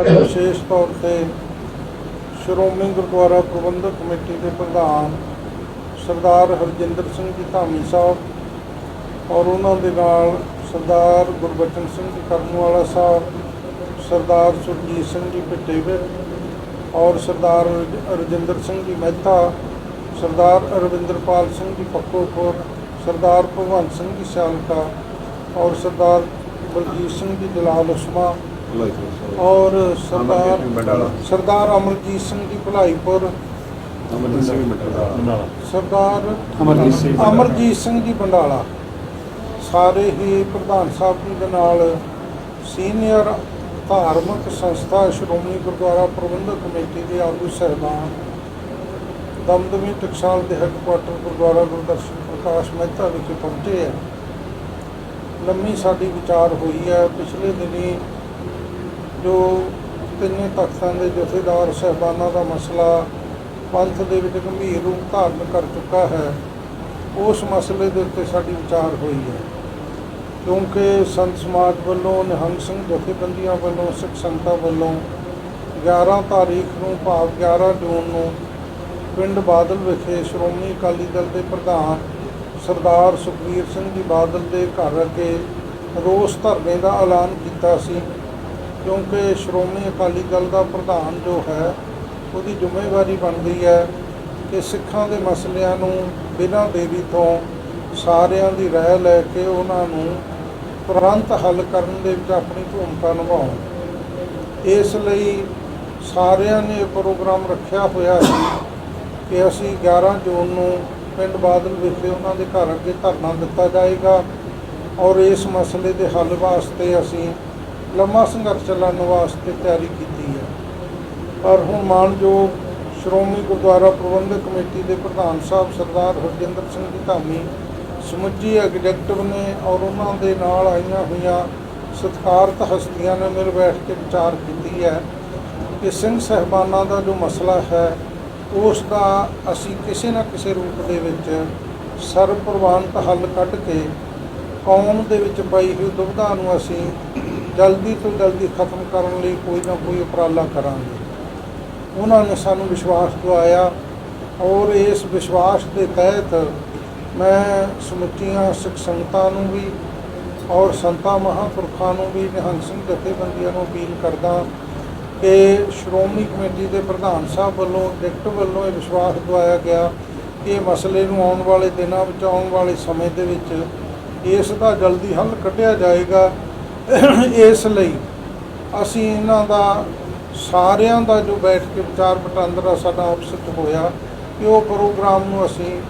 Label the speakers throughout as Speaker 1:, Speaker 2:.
Speaker 1: ਅੱਜ ਵਿਸ਼ੇਸ਼ ਤੌਰ ਤੇ ਸ਼੍ਰੋਮਣੀ ਗੁਰਦੁਆਰਾ ਪ੍ਰਬੰਧਕ ਕਮੇਟੀ ਦੇ ਪ੍ਰਧਾਨ ਸਰਦਾਰ ਹਰਜਿੰਦਰ ਸਿੰਘ ਜੀ ਧਾਮੀ ਸਾਹਿਬ ਔਰ ਉਹਨਾਂ ਦੇ ਨਾਲ ਸਰਦਾਰ ਗੁਰਬਚਨ ਸਿੰਘ ਜੀ ਕਰਮਵਾਲਾ ਸਾਹਿਬ, ਸਰਦਾਰ ਸੁਰਜੀਤ ਸਿੰਘ ਜੀ ਪਟੇਵੇ ਔਰ ਸਰਦਾਰ ਰਜਿੰਦਰ ਸਿੰਘ ਜੀ ਮਹਿਤਾ, ਸਰਦਾਰ ਰਵਿੰਦਰਪਾਲ ਸਿੰਘ ਜੀ ਪੱਕੋਪੁਰ ਸਰਦਾਰ ਭਗਵੰਤ ਸਿੰਘ ਜੀ ਸਿਆਲਕਾ ਔਰ ਸਰਦਾਰ ਬਲਜੀਤ ਸਿੰਘ ਜੀ ਜਲਾਲ ਉਸਮਾ ਔਰ ਸਰਦਾਰ
Speaker 2: ਬੰਡਾਲਾ
Speaker 1: ਸਰਦਾਰ ਅਮਰਜੀਤ ਸਿੰਘ ਜੀ ਭਲਾਈਪੁਰ।
Speaker 2: ਅਮਰਜੀਤ ਸਿੰਘ ਬੰਡਾਲਾ
Speaker 1: ਸਰਦਾਰ
Speaker 2: ਅਮਰਜੀਤ ਸਿੰਘ।
Speaker 1: ਅਮਰਜੀਤ ਸਿੰਘ ਜੀ ਬੰਡਾਲਾ ਸਾਰੇ ਹੀ ਪ੍ਰਧਾਨ ਸਾਹਿਬ ਜੀ ਦੇ ਨਾਲ ਸੀਨੀਅਰ ਧਾਰਮਿਕ ਸੰਸਥਾ ਸ਼੍ਰੋਮਣੀ ਗੁਰਦੁਆਰਾ ਪ੍ਰਬੰਧਕ ਕਮੇਟੀ ਦੇ ਆਗੂ ਸਹਿਬਾਨ ਦਮਦਮੀ ਟਕਸਾਲ ਦੇ ਹੈੱਡਕੁਆਟਰ ਗੁਰਦੁਆਰਾ ਗੁਰਦਰਸ਼ਨ ਪ੍ਰਕਾਸ਼ ਮਹਿਤਾ ਵਿਖੇ ਪਹੁੰਚੇ ਹੈ ਲੰਮੀ ਸਾਡੀ ਵਿਚਾਰ ਹੋਈ ਹੈ ਪਿਛਲੇ ਦਿਨੀ ਜੋ ਤਿੰਨੇ ਤਖਤਾਂ ਦੇ ਜਥੇਦਾਰ ਸਹਿਬਾਨਾਂ ਦਾ ਮਸਲਾ ਪੰਥ ਦੇ ਵਿੱਚ ਗੰਭੀਰ ਰੂਪ ਧਾਰਨ ਕਰ ਚੁੱਕਾ ਹੈ, ਉਸ ਮਸਲੇ ਦੇ ਉੱਤੇ ਸਾਡੀ ਵਿਚਾਰ ਹੋਈ ਹੈ। ਕਿਉਂਕਿ ਸੰਤ ਸਮਾਜ ਵੱਲੋਂ, ਨਿਹੰਗ ਸਿੰਘ ਜਥੇਬੰਦੀਆਂ ਵੱਲੋਂ, ਸਿੱਖ ਸੰਗਤਾਂ ਵੱਲੋਂ 11 ਤਾਰੀਖ ਨੂੰ ਭਾਵ 11 ਜੂਨ ਨੂੰ ਪਿੰਡ ਬਾਦਲ ਵਿਖੇ ਸ਼੍ਰੋਮਣੀ ਅਕਾਲੀ ਦਲ ਦੇ ਪ੍ਰਧਾਨ ਸਰਦਾਰ ਸੁਖਬੀਰ ਸਿੰਘ ਜੀ ਬਾਦਲ ਦੇ ਘਰ ਅੱਗੇ ਰੋਸ ਧਰਨੇ ਦਾ ਐਲਾਨ ਕੀਤਾ ਸੀ। ਕਿਉਂਕਿ ਸ਼੍ਰੋਮਣੀ ਅਕਾਲੀ ਦਲ ਦਾ ਪ੍ਰਧਾਨ ਜੋ ਹੈ, ਉਹਦੀ ਜ਼ਿੰਮੇਵਾਰੀ ਬਣਦੀ ਹੈ ਕਿ ਸਿੱਖਾਂ ਦੇ ਮਸਲਿਆਂ ਨੂੰ ਬਿਨਾਂ ਦੇਰੀ ਤੋਂ ਸਾਰਿਆਂ ਦੀ ਰਾਏ ਲੈ ਕੇ ਉਹਨਾਂ ਨੂੰ ਤੁਰੰਤ ਹੱਲ ਕਰਨ ਦੇ ਵਿੱਚ ਆਪਣੀ ਭੂਮਿਕਾ ਨਿਭਾਉਣ। ਇਸ ਲਈ ਸਾਰਿਆਂ ਨੇ ਇਹ ਪ੍ਰੋਗਰਾਮ ਰੱਖਿਆ ਹੋਇਆ ਸੀ ਕਿ ਅਸੀਂ 11 ਜੂਨ ਨੂੰ ਪਿੰਡ ਬਾਦਲ ਵਿਖੇ ਉਹਨਾਂ ਦੇ ਘਰ ਅੱਗੇ ਧਰਨਾ ਦਿੱਤਾ ਜਾਏਗਾ ਔਰ ਇਸ ਮਸਲੇ ਦੇ ਹੱਲ ਵਾਸਤੇ ਅਸੀਂ ਲੰਮਾ ਸੰਘਰਸ਼ ਚੱਲਣ ਵਾਸਤੇ ਤਿਆਰੀ ਕੀਤੀ ਹੈ। ਪਰ ਹੁਣ ਮਾਨਯੋਗ ਸ਼੍ਰੋਮਣੀ ਗੁਰਦੁਆਰਾ ਪ੍ਰਬੰਧਕ ਕਮੇਟੀ ਦੇ ਪ੍ਰਧਾਨ ਸਾਹਿਬ ਸਰਦਾਰ ਹਰਜਿੰਦਰ ਸਿੰਘ ਜੀ ਧਾਮੀ ਸਮੁੱਚੀ ਐਗਜ਼ੈਕਟਿਵ ਨੇ ਔਰ ਉਹਨਾਂ ਦੇ ਨਾਲ ਆਈਆਂ ਹੋਈਆਂ ਸਤਿਕਾਰਤ ਹਸਤੀਆਂ ਨੇ ਮਿਲ ਬੈਠ ਕੇ ਵਿਚਾਰ ਕੀਤੀ ਹੈ ਕਿ ਸਿੰਘ ਸਹਿਬਾਨਾਂ ਦਾ ਜੋ ਮਸਲਾ ਹੈ, ਉਸ ਦਾ ਅਸੀਂ ਕਿਸੇ ਨਾ ਕਿਸੇ ਰੂਪ ਦੇ ਵਿੱਚ ਸਰਵ ਸਰਵਪ੍ਰਵਾਨਤ ਹੱਲ ਕੱਢ ਕੇ ਕੌਮ ਦੇ ਵਿੱਚ ਪਈ ਹੋਈ ਦੁਬਿਧਾ ਨੂੰ ਅਸੀਂ ਜਲਦੀ ਤੋਂ ਜਲਦੀ ਖਤਮ ਕਰਨ ਲਈ ਕੋਈ ਨਾ ਕੋਈ ਉਪਰਾਲਾ ਕਰਾਂਗੇ। ਉਹਨਾਂ ਨੇ ਸਾਨੂੰ ਵਿਸ਼ਵਾਸ ਦਿਵਾਇਆ ਔਰ ਇਸ ਵਿਸ਼ਵਾਸ ਦੇ ਤਹਿਤ ਮੈਂ ਸਮੁੱਚੀਆਂ ਸਿੱਖ ਸੰਗਤਾਂ ਨੂੰ ਵੀ ਔਰ ਸੰਤਾਂ ਮਹਾਂਪੁਰਖਾਂ ਨੂੰ ਵੀ, ਨਿਹੰਗ ਸਿੰਘ ਜਥੇਬੰਦੀਆਂ ਨੂੰ ਅਪੀਲ ਕਰਦਾ ਕਿ ਸ਼੍ਰੋਮਣੀ ਕਮੇਟੀ ਦੇ ਪ੍ਰਧਾਨ ਸਾਹਿਬ ਵੱਲੋਂ, ਡਿਕਟ ਵੱਲੋਂ ਇਹ ਵਿਸ਼ਵਾਸ ਦਿਵਾਇਆ ਗਿਆ ਕਿ ਇਹ ਮਸਲੇ ਨੂੰ ਆਉਣ ਵਾਲੇ ਦਿਨਾਂ ਵਿੱਚ, ਆਉਣ ਵਾਲੇ ਸਮੇਂ ਦੇ ਵਿੱਚ ਇਸ ਦਾ ਜਲਦੀ ਹੱਲ ਕੱਢਿਆ ਜਾਏਗਾ। ਇਸ ਲਈ ਅਸੀਂ ਇਹਨਾਂ ਦਾ, ਸਾਰਿਆਂ ਦਾ ਜੋ ਬੈਠ ਕੇ ਵਿਚਾਰ ਵਟਾਂਦਰਾ ਸਾਡਾ ਆਪਸ ਵਿੱਚ ਹੋਇਆ, ਕਿ ਉਹ ਪ੍ਰੋਗਰਾਮ ਨੂੰ ਅਸੀਂ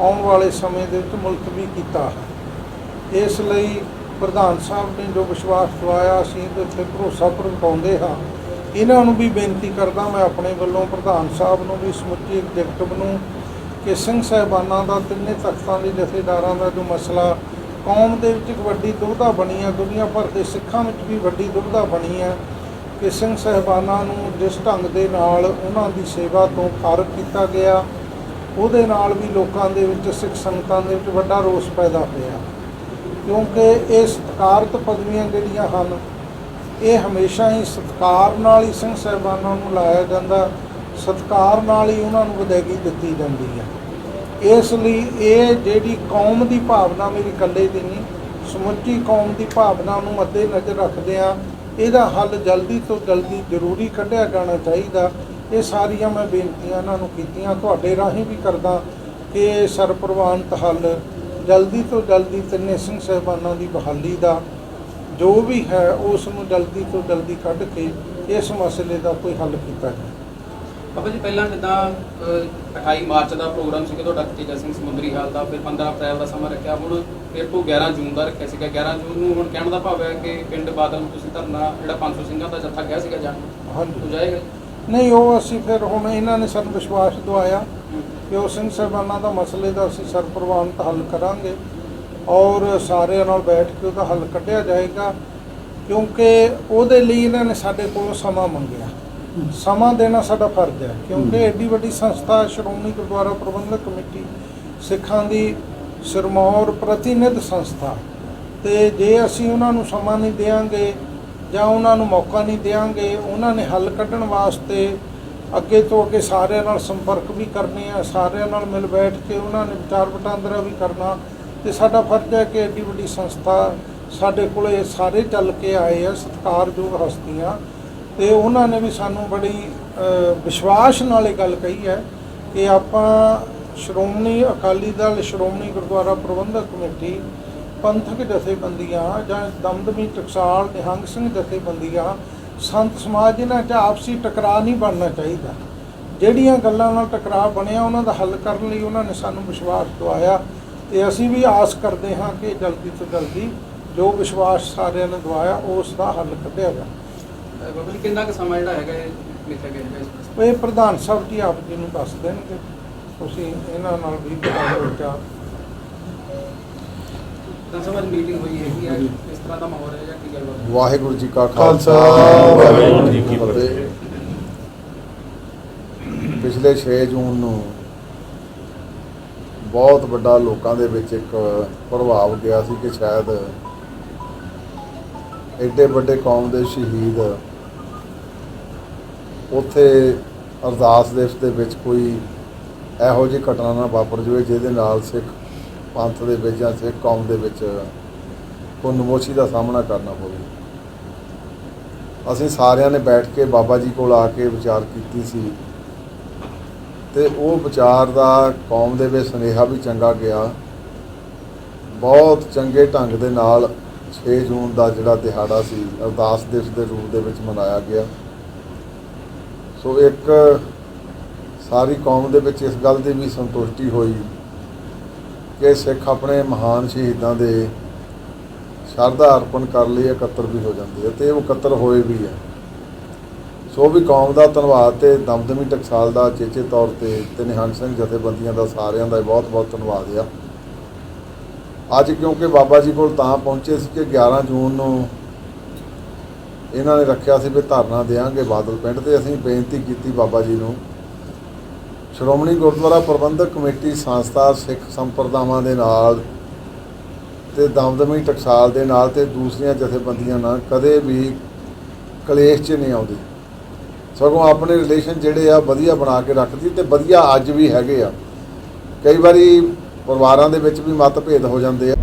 Speaker 1: ਆਉਣ ਵਾਲੇ ਸਮੇਂ ਦੇ ਵਿੱਚ ਮੁਲਤਵੀ ਕੀਤਾ। ਹੈ ਇਸ ਲਈ ਪ੍ਰਧਾਨ ਸਾਹਿਬ ਨੇ ਜੋ ਵਿਸ਼ਵਾਸ ਦਿਵਾਇਆ, ਅਸੀਂ ਇਹਦੇ ਉੱਤੇ ਭਰੋਸਾ ਪ੍ਰਗਟਾਉਂਦੇ ਹਾਂ। ਇਹਨਾਂ ਨੂੰ ਵੀ ਬੇਨਤੀ ਕਰਦਾ ਮੈਂ ਆਪਣੇ ਵੱਲੋਂ ਪ੍ਰਧਾਨ ਸਾਹਿਬ ਨੂੰ ਵੀ, ਸਮੁੱਚੀ ਐਗਜ਼ੈਕਟਿਵ ਨੂੰ, ਕਿ ਸਿੰਘ ਸਾਹਿਬਾਨਾਂ ਦਾ ਤਿੰਨੇ ਤਖਤਾਂ ਦੇ ਜਥੇਦਾਰਾਂ ਦਾ ਜੋ ਮਸਲਾ ਕੌਮ ਦੇ ਵਿੱਚ ਇੱਕ ਵੱਡੀ ਦੁਬਿਧਾ ਬਣੀ ਹੈ, ਦੁਨੀਆ ਭਰ ਦੇ ਸਿੱਖਾਂ ਵਿੱਚ ਵੀ ਵੱਡੀ ਦੁਬਿਧਾ ਬਣੀ ਹੈ ਕਿ ਸਿੰਘ ਸਾਹਿਬਾਨਾਂ ਨੂੰ ਜਿਸ ਢੰਗ ਦੇ ਨਾਲ ਉਹਨਾਂ ਦੀ ਸੇਵਾ ਤੋਂ ਫਾਰਗ ਕੀਤਾ ਗਿਆ, ਉਹਦੇ ਨਾਲ ਵੀ ਲੋਕਾਂ ਦੇ ਵਿੱਚ ਸਿੱਖ ਸੰਗਤਾਂ ਦੇ ਵਿੱਚ ਵੱਡਾ ਰੋਸ ਪੈਦਾ ਹੋਇਆ। ਕਿਉਂਕਿ ਇਹ ਸਤਿਕਾਰਤ ਪਦਵੀਆਂ ਜਿਹੜੀਆਂ ਹਨ, ਇਹ ਹਮੇਸ਼ਾ ਹੀ ਸਤਿਕਾਰ ਨਾਲ ਹੀ ਸਿੰਘ ਸਾਹਿਬਾਨਾਂ ਨੂੰ ਲਾਇਆ ਜਾਂਦਾ, ਸਤਿਕਾਰ ਨਾਲ ਹੀ ਉਹਨਾਂ ਨੂੰ ਵਿਦਾਇਗੀ ਦਿੱਤੀ ਜਾਂਦੀ ਹੈ। ਇਸ ਲਈ ਇਹ ਜਿਹੜੀ ਕੌਮ ਦੀ ਭਾਵਨਾ ਮੇਰੀ ਇਕੱਲੇ ਦੀ ਨਹੀਂ, ਸਮੁੱਚੀ ਕੌਮ ਦੀ ਭਾਵਨਾ ਨੂੰ ਮੱਦੇ ਨਜ਼ਰ ਰੱਖਦਿਆਂ ਇਹਦਾ ਹੱਲ ਜਲਦੀ ਤੋਂ ਜਲਦੀ ਜ਼ਰੂਰੀ ਕੱਢਿਆ ਜਾਣਾ ਚਾਹੀਦਾ। ਇਹ ਸਾਰੀਆਂ ਮੈਂ ਬੇਨਤੀਆਂ ਇਹਨਾਂ ਨੂੰ ਕੀਤੀਆਂ। ਤੁਹਾਡੇ ਰਾਹੀਂ ਵੀ ਕਰਦਾ ਕਿ ਇਹ ਸਰਪ੍ਰਵਾਨਤ ਹੱਲ ਜਲਦੀ ਤੋਂ ਜਲਦੀ ਤਿੰਨੇ ਸਿੰਘ ਸਾਹਿਬਾਨਾਂ ਦੀ ਬਹਾਲੀ ਦਾ ਜੋ ਵੀ ਹੈ, ਉਸ ਨੂੰ ਜਲਦੀ ਤੋਂ ਜਲਦੀ ਕੱਢ ਕੇ ਇਸ ਮਸਲੇ ਦਾ ਕੋਈ ਹੱਲ ਕੀਤਾ ਜਾਵੇ।
Speaker 3: ਬਾਬਾ ਜੀ ਪਹਿਲਾਂ ਜਿੱਦਾਂ ਅਹ, 28 ਮਾਰਚ ਦਾ ਪ੍ਰੋਗਰਾਮ ਸੀਗਾ ਤੁਹਾਡਾ ਤੇਜਾ ਸਿੰਘ ਸਮੁੰਦਰੀ ਹਾਲ ਦਾ ਫਿਰ 15 ਅਪ੍ਰੈਲ ਦਾ ਸਮਾਂ ਰੱਖਿਆ ਹੁਣ ਫਿਰ ਤੋਂ 11 ਜੂਨ ਦਾ ਰੱਖਿਆ ਸੀਗਾ। 11 ਜੂਨ ਨੂੰ ਹੁਣ ਕਹਿਣ ਦਾ ਭਾਵ ਹੈ ਕਿ ਪਿੰਡ ਬਾਦਲ ਨੂੰ ਤੁਸੀਂ ਧਰਨਾ ਜਿਹੜਾ 500 ਸਿੰਘਾਂ ਦਾ ਜੱਥਾ ਗਿਆ ਸੀਗਾ ਜਾਣ।
Speaker 1: ਹਾਂਜੀ।
Speaker 3: ਤੋਂ ਜਾਏਗਾ?
Speaker 1: ਨਹੀਂ ਉਹ ਅਸੀਂ ਫਿਰ ਹੁਣ ਇਹਨਾਂ ਨੇ ਸਾਨੂੰ ਵਿਸ਼ਵਾਸ ਦਵਾਇਆ ਕਿ ਉਹ ਸਿੰਘ ਸਾਹਿਬਾਨਾਂ ਦਾ ਮਸਲੇ ਦਾ ਅਸੀਂ ਸਰਪ੍ਰਵਾਨਤ ਹੱਲ ਕਰਾਂਗੇ ਔਰ ਸਾਰਿਆਂ ਨਾਲ ਬੈਠ ਕੇ ਉਹਦਾ ਹੱਲ ਕੱਢਿਆ ਜਾਏਗਾ ਕਿਉਂਕਿ ਉਹਦੇ ਲਈ ਇਹਨਾਂ ਨੇ ਸਾਡੇ ਕੋਲੋਂ ਸਮਾਂ ਮੰਗਿਆ। ਸਮਾਂ ਦੇਣਾ ਸਾਡਾ ਫਰਜ਼ ਹੈ ਕਿਉਂਕਿ ਐਡੀ ਵੱਡੀ ਸੰਸਥਾ ਸ਼੍ਰੋਮਣੀ ਗੁਰਦੁਆਰਾ ਪ੍ਰਬੰਧਕ ਕਮੇਟੀ ਸਿੱਖਾਂ ਦੀ ਸਿਰਮੌਰ ਪ੍ਰਤੀਨਿਧ ਸੰਸਥਾ। ਤੇ ਜੇ ਅਸੀਂ ਉਹਨਾਂ ਨੂੰ ਸਮਾਂ ਨਹੀਂ ਦੇਵਾਂਗੇ ਜਾਂ ਉਹਨਾਂ ਨੂੰ ਮੌਕਾ ਨਹੀਂ ਦੇਵਾਂਗੇ ਉਹਨਾਂ ਨੇ ਹੱਲ ਕੱਢਣ ਵਾਸਤੇ ਅੱਗੇ ਤੋਂ ਅੱਗੇ ਸਾਰਿਆਂ ਨਾਲ ਸੰਪਰਕ ਵੀ ਕਰਨੇ ਆ ਸਾਰਿਆਂ ਨਾਲ ਮਿਲ ਬੈਠ ਕੇ ਉਹਨਾਂ ਨੇ ਵਿਚਾਰ ਵਟਾਂਦਰਾ ਵੀ ਕਰਨਾ। ਤੇ ਸਾਡਾ ਫਰਜ਼ ਹੈ ਕਿ ਐਡੀ ਵੱਡੀ ਸੰਸਥਾ ਸਾਡੇ ਕੋਲੇ ਸਾਰੇ ਚੱਲ ਕੇ ਆਏ ਆ ਸਤਿਕਾਰਯੋਗ ਹਸਤੀਆਂ। ਤੇ ਉਹਨਾਂ ਨੇ ਵੀ ਸਾਨੂੰ ਬੜੀ ਵਿਸ਼ਵਾਸ ਨਾਲ ਇਹ ਗੱਲ ਕਹੀ ਹੈ ਕਿ ਆਪਾਂ ਸ਼੍ਰੋਮਣੀ ਅਕਾਲੀ ਦਲ, ਸ਼੍ਰੋਮਣੀ ਗੁਰਦੁਆਰਾ ਪ੍ਰਬੰਧਕ ਕਮੇਟੀ, ਪੰਥਕ ਜਥੇਬੰਦੀਆਂ ਜਾਂ ਦਮਦਮੀ ਟਕਸਾਲ, ਨਿਹੰਗ ਸਿੰਘ ਜਥੇਬੰਦੀਆਂ, ਸੰਤ ਸਮਾਜ ਇਹਨਾਂ 'ਚ ਆਪਸੀ ਟਕਰਾਅ ਨਹੀਂ ਬਣਨਾ ਚਾਹੀਦਾ। ਜਿਹੜੀਆਂ ਗੱਲਾਂ ਨਾਲ ਟਕਰਾਅ ਬਣਿਆ, ਉਹਨਾਂ ਦਾ ਹੱਲ ਕਰਨ ਲਈ ਉਹਨਾਂ ਨੇ ਸਾਨੂੰ ਵਿਸ਼ਵਾਸ ਦਵਾਇਆ ਤੇ ਅਸੀਂ ਵੀ ਆਸ ਕਰਦੇ ਹਾਂ ਕਿ ਜਲਦੀ ਤੋਂ ਜਲਦੀ ਜੋ ਵਿਸ਼ਵਾਸ ਸਾਰਿਆਂ ਨੇ ਦਵਾਇਆ, ਉਸ ਦਾ ਹੱਲ ਕੱਢਿਆ
Speaker 3: ਜਾਵੇ। ਬਾਬਾ ਜੀ ਕਿੰਨਾ ਕੁ ਸਮਾਂ ਜਿਹੜਾ ਹੈਗਾ ਇਹ ਲਿਖਿਆ ਗਿਆ ਹੈਗਾ ਇਸ ਵਾਸਤੇ?
Speaker 1: ਇਹ ਪ੍ਰਧਾਨ ਸਾਹਿਬ ਜੀ ਆਪ ਜੀ ਨੂੰ ਦੱਸ ਦੇਣਗੇ। ਤੁਸੀਂ ਇਹਨਾਂ ਨਾਲ ਵੀ ਵਿਚਾਰ
Speaker 3: ਤਾਂ ਸਮਾਂ ਮੀਟਿੰਗ ਹੋਈ ਹੈਗੀ ਹੈ ਇਸ ਤਰ੍ਹਾਂ ਦਾ ਮਾਹੌਲ ਹੈ ਜਾਂ ਕੀ ਗੱਲਬਾਤ ਹੈ?
Speaker 4: ਵਾਹਿਗੁਰੂ ਜੀ ਕਾ
Speaker 2: ਖਾਲਸਾ,
Speaker 4: ਖਾਲਸਾ।
Speaker 2: ਵਾਹਿਗੁਰੂ ਜੀ ਕੀ ਫਤਿਹ।
Speaker 4: ਪਿਛਲੇ 6 ਜੂਨ ਨੂੰ ਬਹੁਤ ਵੱਡਾ ਲੋਕਾਂ ਦੇ ਵਿੱਚ ਇੱਕ ਪ੍ਰਭਾਵ ਗਿਆ ਸੀ ਕਿ ਸ਼ਾਇਦ ਐਡੇ ਵੱਡੇ ਕੌਮ ਦੇ ਸ਼ਹੀਦ ਉੱਥੇ ਅਰਦਾਸ ਦਿਵਸ ਦੇ ਵਿੱਚ ਕੋਈ ਇਹੋ ਜਿਹੀ ਘਟਨਾ ਨਾ ਵਾਪਰ ਜਾਵੇ, ਜਿਹਦੇ ਨਾਲ ਸਿੱਖ ਪੰਥ ਦੇ ਵਿੱਚ ਜਾਂ ਸਿੱਖ ਕੌਮ ਦੇ ਵਿੱਚ ਕੋਈ ਨਮੋਸ਼ੀ ਦਾ ਸਾਹਮਣਾ ਕਰਨਾ ਪਵੇ। ਅਸੀਂ ਸਾਰਿਆਂ ਨੇ ਬੈਠ ਕੇ ਬਾਬਾ ਜੀ ਕੋਲ ਆ ਕੇ ਵਿਚਾਰ ਕੀਤੀ ਸੀ ਤੇ ਉਹ ਵਿਚਾਰ ਦਾ ਕੌਮ ਦੇ ਵਿੱਚ ਸੁਨੇਹਾ ਵੀ ਚੰਗਾ ਗਿਆ। ਬਹੁਤ ਚੰਗੇ ਢੰਗ ਦੇ ਨਾਲ 6 ਜੂਨ ਦਾ ਜਿਹੜਾ ਦਿਹਾੜਾ ਸੀ, ਅਰਦਾਸ ਦਿਵਸ ਦੇ ਰੂਪ ਦੇ ਵਿੱਚ ਮਨਾਇਆ ਗਿਆ। ਸੋ ਇੱਕ ਸਾਰੀ ਕੌਮ ਦੇ ਵਿੱਚ ਇਸ ਗੱਲ ਦੀ ਵੀ ਸੰਤੁਸ਼ਟੀ ਹੋਈ ਕਿ ਸਿੱਖ ਆਪਣੇ ਮਹਾਨ ਸ਼ਹੀਦਾਂ ਦੇ ਸ਼ਰਧਾ ਅਰਪਣ ਕਰ ਲਈ, ਇਕੱਤਰ ਵੀ ਹੋ ਜਾਂਦੇ ਆ ਤੇ ਉਹ ਇਕੱਤਰ ਹੋਏ ਵੀ ਆ। ਸੋ ਵੀ ਕੌਮ ਦਾ ਧੰਨਵਾਦ ਤੇ ਦਮਦਮੀ ਟਕਸਾਲ ਦਾ ਚੇਚੇ ਤੌਰ ਤੇ ਤੇ ਨਿਹੰਗ ਸਿੰਘ ਜਥੇਬੰਦੀਆਂ ਦਾ ਸਾਰਿਆਂ ਦਾ ਬਹੁਤ ਬਹੁਤ ਧੰਨਵਾਦ ਆ। ਅੱਜ ਕਿਉਂਕਿ ਬਾਬਾ ਜੀ ਕੋਲ ਤਾਂ ਪਹੁੰਚੇ ਸੀ ਕਿ 11 ਜੂਨ ਨੂੰ ਇਹਨਾਂ ਨੇ ਰੱਖਿਆ ਸੀ ਵੀ ਧਰਨਾ ਦੇਾਂਗੇ ਬਾਦਲ ਪਿੰਡ ਤੇ। ਅਸੀਂ ਬੇਨਤੀ ਕੀਤੀ ਬਾਬਾ ਜੀ ਨੂੰ। ਸ਼੍ਰੋਮਣੀ ਗੁਰਦੁਆਰਾ ਪ੍ਰਬੰਧਕ ਕਮੇਟੀ ਸੰਸਥਾ ਸਿੱਖ ਸੰਪਰਦਾਵਾਂ ਦੇ ਨਾਲ ਤੇ ਦਮਦਮੀ ਟਕਸਾਲ ਦੇ ਨਾਲ ਤੇ ਦੂਸਰੀਆਂ ਜਥੇਬੰਦੀਆਂ ਨਾਲ ਕਦੇ ਵੀ ਕਲੇਸ਼ 'ਚ ਨਹੀਂ ਆਉਂਦੀ। ਸਗੋਂ ਆਪਣੇ ਰਿਲੇਸ਼ਨ ਜਿਹੜੇ ਆ ਵਧੀਆ ਬਣਾ ਕੇ ਰੱਖਦੀ ਤੇ ਵਧੀਆ ਅੱਜ ਵੀ ਹੈਗੇ ਆ। ਕਈ ਵਾਰੀ ਪਰਿਵਾਰਾਂ ਦੇ ਵਿੱਚ ਵੀ ਮਤਭੇਦ ਹੋ ਜਾਂਦੇ ਆ।